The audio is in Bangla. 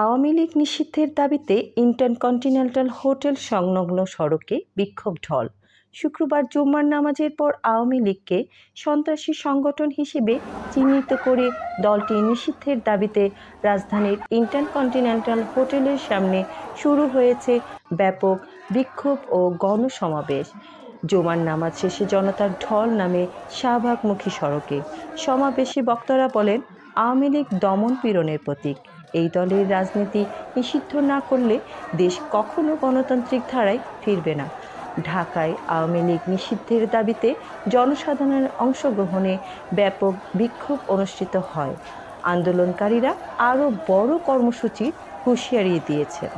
আওয়ামী লীগ নিষিদ্ধের দাবিতে ইন্টারকন্টিনেন্টাল হোটেল সংলগ্ন সড়কে বিক্ষোভ ঢল। শুক্রবার জুম্মার নামাজের পর আওয়ামী লীগকে সন্ত্রাসী সংগঠন হিসেবে চিহ্নিত করে দলটি নিষিদ্ধের দাবিতে রাজধানীর ইন্টারকন্টিনেন্টাল হোটেলের সামনে শুরু হয়েছে ব্যাপক বিক্ষোভ ও গণসমাবেশ। জুমার নামাজ শেষে জনতার ঢল নামে শাহবাগমুখী সড়কে। সমাবেশে বক্তারা বলেন, আওয়ামী লীগ দমন পীড়নের প্রতীক। এই দলের রাজনীতি নিষিদ্ধ না করলে দেশ কখনো গণতান্ত্রিক ধারায় ফিরবে না। ঢাকায় আওয়ামী লীগ নিষিদ্ধের দাবিতে জনসাধারণের অংশগ্রহণে ব্যাপক বিক্ষোভ অনুষ্ঠিত হয়। আন্দোলনকারীরা আরও বড় কর্মসূচির হুঁশিয়ারি দিয়েছেন।